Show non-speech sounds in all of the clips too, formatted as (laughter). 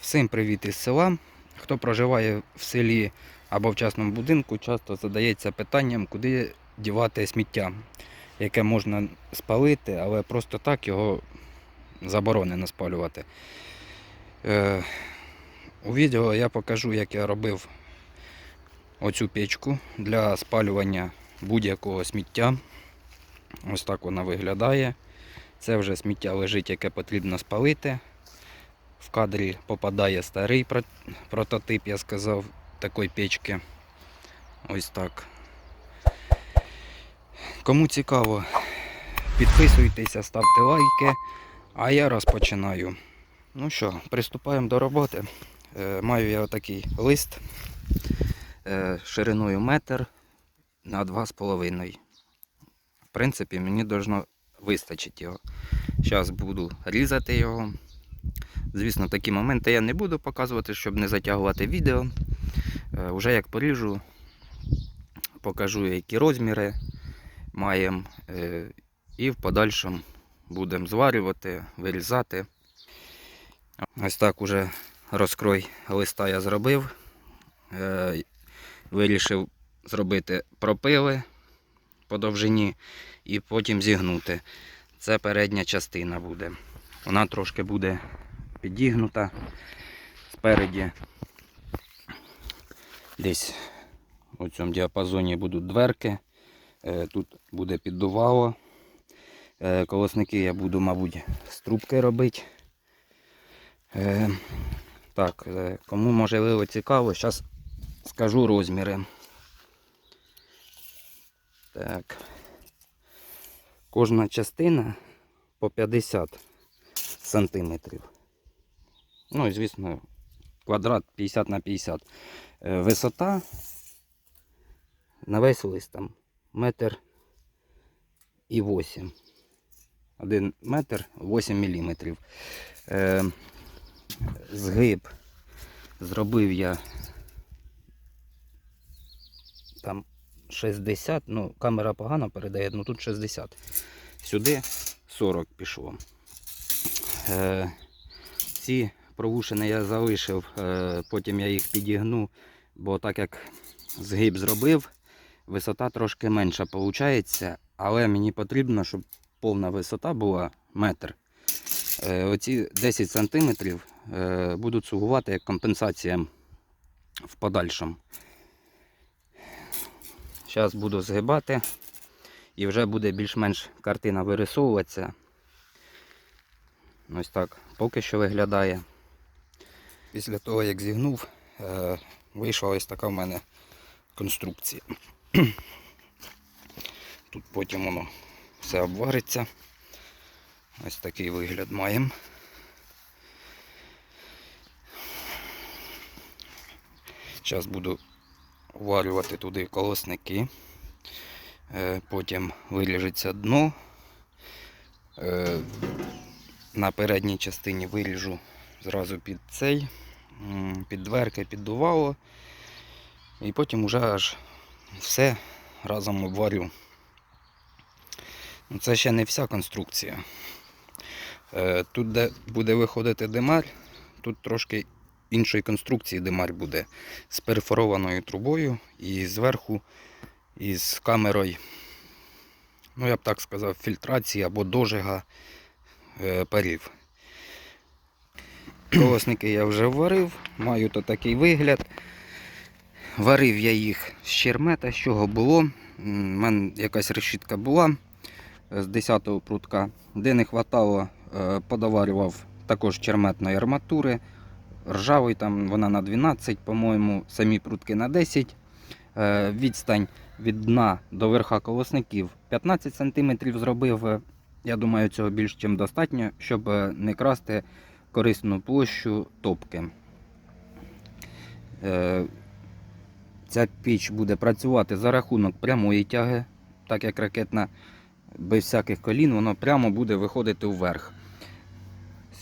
Всім привіт із села. Хто проживає в селі або в частному будинку, часто задається питанням, куди дівати сміття, яке можна спалити, але просто так його заборонено спалювати. Е, у відео я покажу, як я робив оцю печку для спалювання будь-якого сміття. Ось так вона виглядає. Це вже сміття лежить, яке потрібно спалити. В кадрі попадає старий прототип, я сказав, такої печки. Ось так. Кому цікаво, підписуйтеся, ставте лайки, а я розпочинаю. Ну що, приступаємо до роботи. Е, маю я отакий лист е, шириною метр на 2,5. В принципі, мені должно вистачити його. Зараз буду різати його. Звісно, такі моменти я не буду показувати, щоб не затягувати відео. Е, Уже як поріжу, покажу, які розміри маємо. е, І в подальшому будемо зварювати, вирізати. Ось так уже розкрой листа я зробив. Е, Вирішив зробити пропили по довжині і потім зігнути. Це передня частина буде. Вона трошки буде підігнута спереді. Десь у цьому діапазоні будуть дверки. Е, Тут буде піддувало. Е, Колосники я буду, мабуть, з трубки робити. Е, Так, кому можливо цікаво, зараз скажу розміри. Так. Кожна частина по 50 сантиметрів. Ну і звісно, квадрат 50 на 50. Е, Висота на весь лист там метр і 8. 1 метр 8 міліметрів. Е, Згиб зробив я там 60, ну камера погано передає, ну тут 60. Сюди 40 пішло. Е, ці провушини я залишив, е, потім я їх підігну, бо так як згиб зробив, висота трошки менша виходить, але мені потрібно, щоб повна висота була метр. Е, оці 10 см будуть слугувати як компенсація в подальшому. Зараз буду згибати і вже буде більш-менш картина вирисовуватися. Ось так поки що виглядає. Після того, як зігнув, е, вийшла ось така в мене конструкція. (clears throat) Тут потім воно все обвариться. Ось такий вигляд маємо. Зараз буду варювати туди колосники. Е, Потім виріжеться дно. На передній частині виріжу зразу під цей, під дверки, піддувало. І потім уже аж все разом обварю. Ну, Це ще не вся конструкція. Е, Тут, де буде виходити димар, тут трошки іншої конструкції димар буде з перфорованою трубою і зверху із камерою, ну я б так сказав, фільтрації або дожига парів. Колосники я вже варив, маю то такий вигляд. Варив я їх з чермета, з чого було. У мене якась решітка була з 10-го прутка, де не хватало, е, подоварював також черметної арматури. Ржавий там вона на 12, по-моєму, самі прутки на 10. Е, Відстань від дна до верха колосників 15 см зробив. Я думаю, цього більш ніж достатньо, щоб е, не красти корисну площу топки. Е, Ця піч буде працювати за рахунок прямої тяги, так як ракетна без всяких колін, воно прямо буде виходити вверх.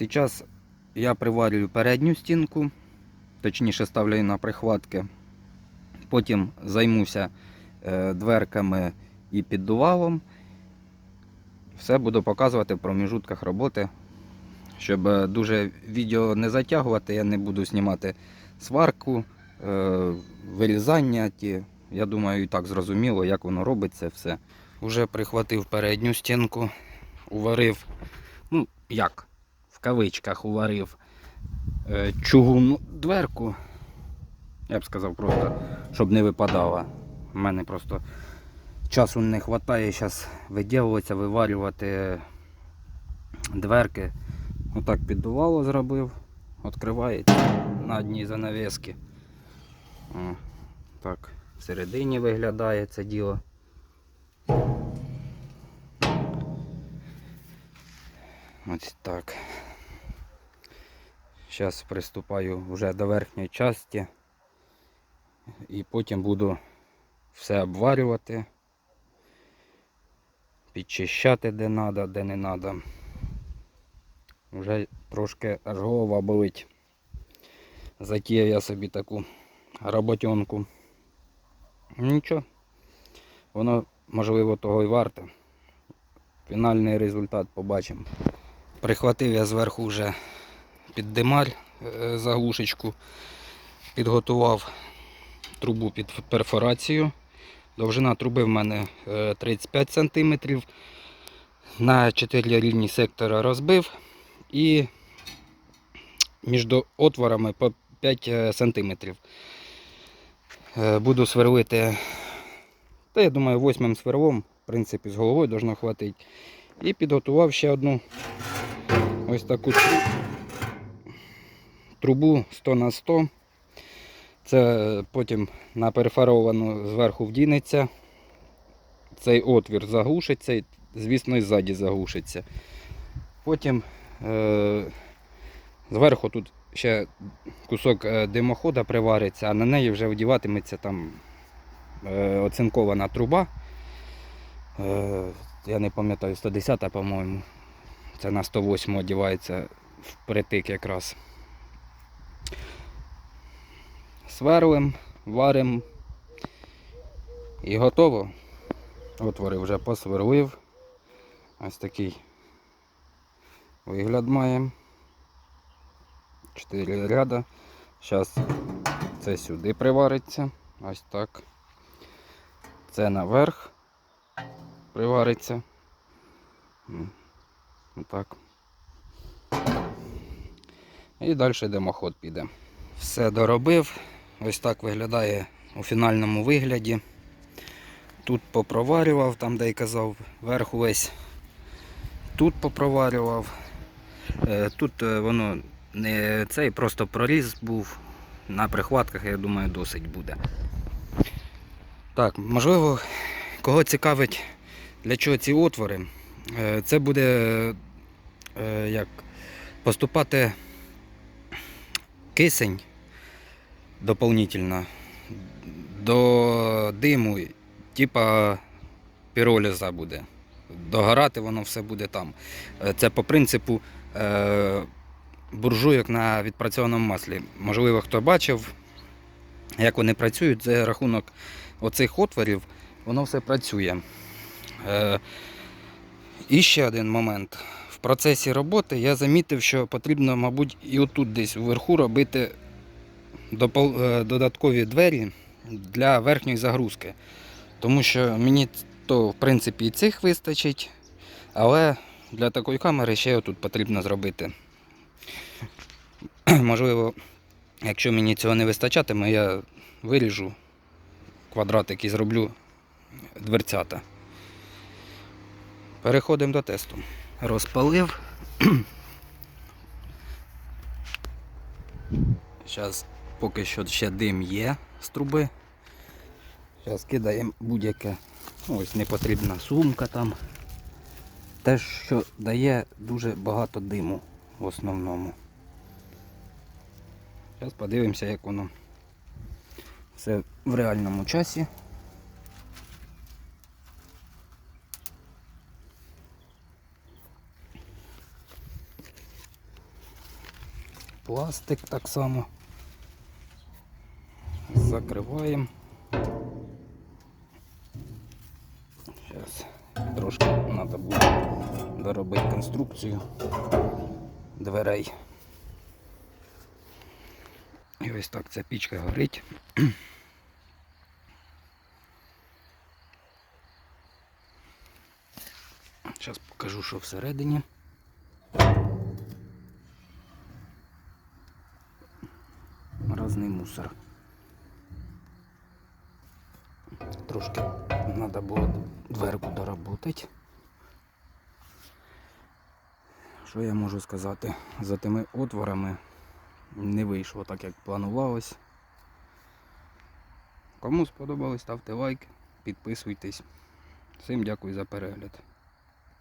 Зараз я приварюю передню стінку, точніше ставлю на прихватки. Потім займуся е, дверками і піддувалом. Все буду показувати в проміжутках роботи, Щоб е, дуже відео не затягувати, я не буду знімати сварку, е, вирізання. Я думаю, і так зрозуміло, як воно робиться все. Уже прихватив передню стінку, уварив, ну як, в кавичках уварив е, чугунну дверку. Я б сказав просто, щоб не випадала. У мене просто часу не вистачає зараз виділуватися, виварювати дверки. Отак піддувало зробив, відкривається на одній занавески. Так, всередині виглядає це діло. Ось так. Зараз приступаю вже до верхньої частини і потім буду все обварювати, підчищати де треба, де не треба. Вже трошки аж голова болить. Затіяв я собі таку роботенку. Нічого. Воно можливо того і варте. Фінальний результат побачимо. Прихватив я зверху вже під дималь е, заглушечку, підготував трубу під перфорацію. Довжина труби в мене е, 35 см. На 4 рівні сектора розбив і між отворами по 5 см. Буду сверлити, та я думаю, восьмим сверлом, в принципі, з головою должно хватити. І підготував ще одну ось таку трубу 100 на 100. Це потім на перфоровану зверху вдінеться. Цей отвір заглушиться і, звісно, і ззаді заглушиться. Потім е, зверху тут ще кусок е, димохода привариться, а на неї вже вдіватиметься там е, оцинкована труба. Е, я не пам'ятаю, 110 по-моєму. Це на 108 одівається впритик якраз. Сверлим, варим і готово. Отвори вже посверлив. Ось такий вигляд має. Чотири ряда. Зараз це сюди привариться. Ось так. Це наверх привариться. М, Отак. І далі димоход піде. Все доробив. Ось так виглядає у фінальному вигляді. Тут попроварював, там де й казав, верх весь. Тут попроварював. Е, Тут е, воно не цей, просто проріз був. На прихватках, я думаю, досить буде. Так, можливо, кого цікавить, для чого ці отвори. Е, Це буде як поступати кисень дополнительно до диму, типа піроліза буде. Догорати воно все буде там. Е, Це по принципу е, буржуйок на відпрацьованому маслі. Можливо, хто бачив, як вони працюють, за рахунок оцих отворів, воно все працює. Е, і ще один момент. В процесі роботи я замітив, що потрібно, мабуть, і отут десь вверху робити додаткові двері для верхньої загрузки. Тому що мені то, в принципі, і цих вистачить, але для такої камери ще отут потрібно зробити. (clears throat) Можливо, якщо мені цього не вистачатиме, я виріжу квадратик і зроблю дверцята. Переходимо до тесту. Розпалив. (clears throat) Зараз поки що ще дим є з труби. Зараз кидаємо будь-яке. ну, Ось непотрібна сумка там. Те, що дає дуже багато диму в основному. Зараз подивимося, як воно все в реальному часі. Пластик так само. Закриваємо. Зараз трошки треба буде доробити конструкцію. дверей. І ось так ця пічка горить. Зараз покажу, що всередині. Разний мусор. Трошки треба було дверку доработати. Що я можу сказати? За тими отворами не вийшло так, як планувалось. Кому сподобалось, ставте лайк, підписуйтесь. Всім дякую за перегляд.